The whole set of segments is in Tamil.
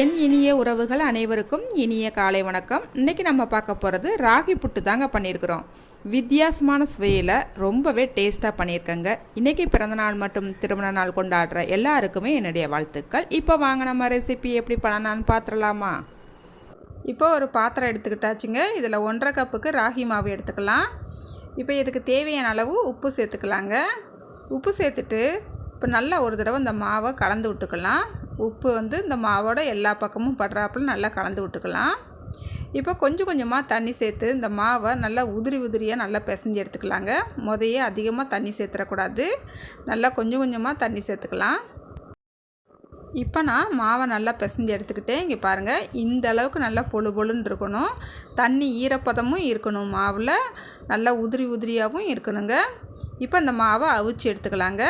என் இனிய உறவுகள் அனைவருக்கும் இனிய காலை வணக்கம். இன்றைக்கி நம்ம பார்க்க போகிறது ராகி புட்டு தாங்க பண்ணியிருக்கிறோம். வித்தியாசமான சுவையில் ரொம்பவே டேஸ்ட்டாக பண்ணியிருக்கேங்க. இன்றைக்கி பிறந்தநாள் மற்றும் திருமண நாள் கொண்டாடுற எல்லாருக்குமே என்னுடைய வாழ்த்துக்கள். இப்போ வாங்க நம்ம ரெசிபி எப்படி பண்ணலான்னு பார்த்துடலாமா இப்போ ஒரு பாத்திரம் எடுத்துக்கிட்டாச்சுங்க. இதில் ஒன்றரை கப்புக்கு ராகி மாவு எடுத்துக்கலாம். இப்போ இதுக்கு தேவையான அளவு உப்பு சேர்த்துக்கலாங்க. உப்பு சேர்த்துட்டு இப்போ நல்லா ஒரு தடவை இந்த மாவை கலந்து விட்டுக்கலாம். உப்பு வந்து இந்த மாவோட எல்லா பக்கமும் படுறாப்புல நல்லா கலந்து விட்டுக்கலாம். இப்போ கொஞ்சம் கொஞ்சமாக தண்ணி சேர்த்து இந்த மாவை நல்லா உதிரி உதிரியாக நல்லா பிசைஞ்சு எடுத்துக்கலாங்க. முதையே அதிகமாக தண்ணி சேர்த்துடக்கூடாது. நல்லா கொஞ்சம் கொஞ்சமாக தண்ணி சேர்த்துக்கலாம். இப்போ நான் மாவை நல்லா பிசைஞ்சு எடுத்துக்கிட்டேன். இங்கே பாருங்கள் இந்த அளவுக்கு நல்லா பொழு பொழுன்னு இருக்கணும். தண்ணி ஈரப்பதமும் இருக்கணும் மாவில். நல்லா உதிரி உதிரியாகவும் இருக்கணுங்க. இப்போ இந்த மாவை அவிச்சு எடுத்துக்கலாங்க.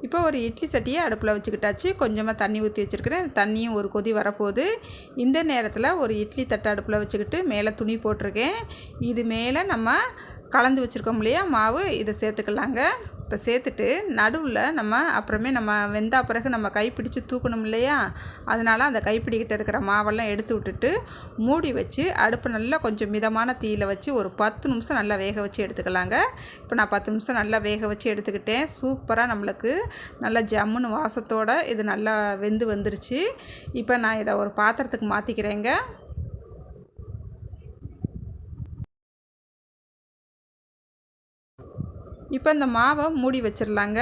இப்போ ஒரு இட்லி சட்டியை அடுப்பில் வச்சுக்கிட்டாச்சு. கொஞ்சமாக தண்ணி ஊற்றி வச்சுருக்கிறேன். தண்ணியும் ஒரு கொதி வரப்போகுது. இந்த நேரத்தில் ஒரு இட்லி தட்டை அடுப்பில் வச்சுக்கிட்டு மேலே துணி போட்டிருக்கேன். இது மேலே நம்ம கலந்து வச்சுருக்கோம் இல்லையா? மாவு. இதை சேர்த்துக்கலாங்க. இப்போ சேர்த்துட்டு நடுவில் நம்ம அப்புறமே நம்ம வெந்தா பிறகு நம்ம கைப்பிடிச்சு தூக்கணும் இல்லையா? அதனால் அந்த கைப்பிடிக்கிட்ட இருக்கிற மாவெல்லாம் எடுத்து விட்டுட்டு மூடி வச்சு அடுப்பு நல்லா கொஞ்சம் மிதமான தீயில் வச்சு ஒரு பத்து நிமிஷம் நல்லா வேக வச்சு எடுத்துக்கலாங்க. இப்போ நான் பத்து நிமிஷம் நல்லா வேக வச்சு எடுத்துக்கிட்டேன். சூப்பராக நம்மளுக்கு நல்லா ஜம்முன்னு வாசத்தோடு இது நல்லா வெந்து வந்துருச்சு. இப்போ நான் இதை ஒரு பாத்திரத்துக்கு மாற்றிக்கிறேங்க இப்போ இந்த மாவை மூடி வச்சிடலாங்க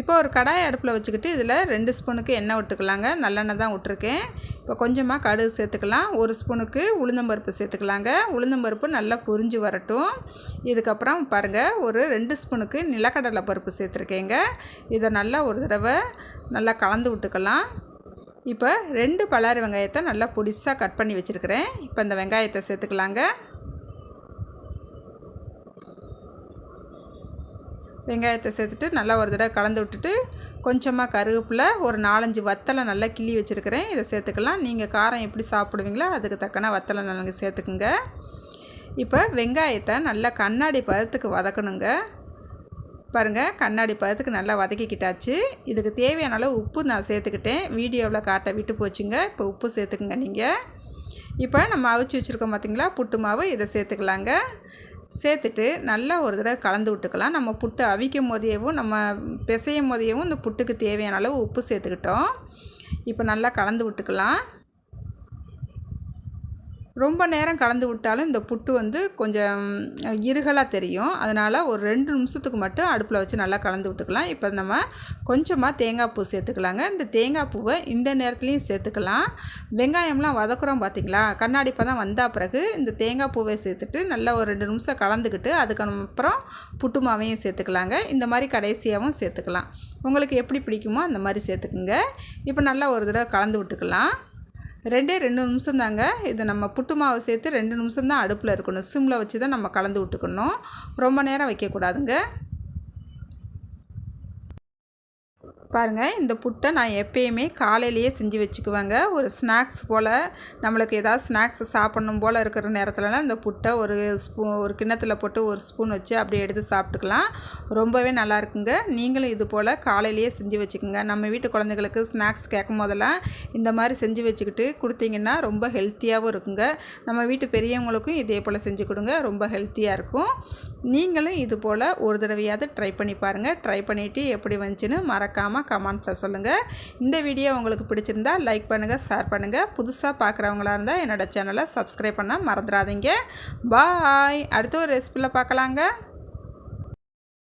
இப்போ ஒரு கடாய் அடுப்பில் வச்சுக்கிட்டு இதில் ரெண்டு ஸ்பூனுக்கு எண்ணெய் விட்டுக்கலாங்க. நல்லெண்ணெய் தான் விட்ருக்கேன் இப்போ கொஞ்சமாக கடுகு சேர்த்துக்கலாம். ஒரு ஸ்பூனுக்கு உளுந்தம்பருப்பு சேர்த்துக்கலாங்க. உளுந்தம்பருப்பு நல்லா பொரிஞ்சு வரட்டும். இதுக்கப்புறம் பாருங்கள் ஒரு ரெண்டு ஸ்பூனுக்கு நிலக்கடலை பருப்பு சேர்த்துருக்கேங்க. இதை நல்லா ஒரு தடவை நல்லா கலந்து விட்டுக்கலாம். இப்போ ரெண்டு பலாரி வெங்காயத்தை நல்லா பொடிசாக கட் பண்ணி வச்சுருக்கிறேன். இப்போ இந்த வெங்காயத்தை சேர்த்துக்கலாங்க. வெங்காயத்தை சேர்த்துட்டு நல்லா ஒரு தடவை கலந்து விட்டுட்டு கொஞ்சமாக கருவேப்பில் ஒரு நாலஞ்சு வத்தலை நல்லா கிள்ளி வச்சுருக்கிறேன். இதை சேர்த்துக்கலாம். நீங்கள் காரம் எப்படி சாப்பிடுவீங்களோ அதுக்கு தக்கன வத்தலை நல்லா சேர்த்துக்குங்க. இப்போ வெங்காயத்தை நல்லா கண்ணாடி பதத்துக்கு வதக்கணுங்க. பாருங்கள் கண்ணாடி பதத்துக்கு நல்லா வதக்கிக்கிட்டாச்சு. இதுக்கு தேவையான அளவு உப்பு நான் சேர்த்துக்கிட்டேன். வீடியோவில் காட்ட விட்டு போச்சுங்க. இப்போ உப்பு சேர்த்துக்குங்க நீங்கள் இப்போ நம்ம அவிச்சு வச்சுருக்கோம் பார்த்திங்களா புட்டு மாவு இதை சேர்த்துக்கலாங்க. சேர்த்துட்டு நல்லா ஒரு தடவை கலந்து விட்டுக்கலாம். நம்ம புட்டு அவிக்கும் போதேவும் நம்ம பிசையும் போதேவும் இந்த புட்டுக்கு தேவையான அளவு உப்பு சேர்த்துக்கிட்டோம். இப்போ நல்லா கலந்து விட்டுக்கலாம். ரொம்ப நேரம் கலந்து விட்டாலும் இந்த புட்டு வந்து கொஞ்சம் இருகலாக தெரியும். அதனால் ஒரு ரெண்டு நிமிஷத்துக்கு மட்டும் அடுப்பில் வச்சு நல்லா கலந்து விட்டுக்கலாம். இப்போ நம்ம கொஞ்சமாக தேங்காய் பூ சேர்த்துக்கலாங்க. இந்த தேங்காய் பூவை இந்த நேரத்துலையும் சேர்த்துக்கலாம். வெங்காயம்லாம் வதக்குறோம் பார்த்திங்களா கண்ணாடி பதம் வந்தால் பிறகு இந்த தேங்காய் பூவை சேர்த்துட்டு நல்லா ஒரு ரெண்டு நிமிஷம் கலந்துக்கிட்டு அதுக்கப்புறம் புட்டு மாவையும் சேர்த்துக்கலாங்க. இந்த மாதிரி கடைசியாகவும் சேர்த்துக்கலாம். உங்களுக்கு எப்படி பிடிக்குமோ அந்த மாதிரி சேர்த்துக்குங்க. இப்போ நல்லா ஒரு தடவை கலந்து விட்டுக்கலாம். ரெண்டே ரெண்டு நிமிஷம் தாங்க இது நம்ம புட்டு மாவை சேர்த்து ரெண்டு நிமிஷம் தான் அடுப்பில் இருக்கணும். சிம்மில் வச்சு தான் நம்ம கலந்து விட்டுக்கணும். ரொம்ப நேரம் வைக்கக்கூடாதுங்க. பாருங்கள் இந்த புட்டை நான் எப்பயுமே காலையிலேயே செஞ்சு வச்சுக்குவேங்க. ஒரு ஸ்நாக்ஸ் போல் நம்மளுக்கு ஏதாவது ஸ்நாக்ஸ் சாப்பிட்ணும் போல் இருக்கிற நேரத்துலலாம் இந்த புட்டை ஒரு ஸ்பூ ஒரு கிண்ணத்தில் போட்டு ஒரு ஸ்பூன் வச்சு அப்படியே எடுத்து சாப்பிட்டுக்கலாம். ரொம்பவே நல்லா இருக்குங்க. நீங்களும் இது போல் காலையிலேயே செஞ்சு வச்சுக்கோங்க. நம்ம வீட்டு குழந்தைங்களுக்கு ஸ்நாக்ஸ் கேட்கும் போதெல்லாம் இந்த மாதிரி செஞ்சு வச்சுக்கிட்டு கொடுத்தீங்கன்னா ரொம்ப ஹெல்த்தியாகவும் இருக்குங்க. நம்ம வீட்டு பெரியவங்களுக்கும் இதே போல் செஞ்சு கொடுங்க ரொம்ப ஹெல்த்தியாக இருக்கும். நீங்களும் இது போல் ஒரு தடவையாவது ட்ரை பண்ணி பாருங்கள் ட்ரை பண்ணிவிட்டு எப்படி வந்துச்சுன்னு மறக்காமல் மறக்காமல் கமெண்ட்ஸில் சொல்லுங்கள் இந்த வீடியோ உங்களுக்கு பிடிச்சிருந்தா லைக் பண்ணுங்கள் ஷேர் பண்ணுங்கள் புதுசாக பார்க்குறவங்களா இருந்தால் என்னோடய சேனலை சப்ஸ்கிரைப் பண்ணால் மறந்துடாதீங்க. பாய் அடுத்த ஒரு ரெசிபியில் பார்க்கலாங்க.